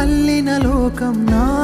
మల్లిన లోకం నా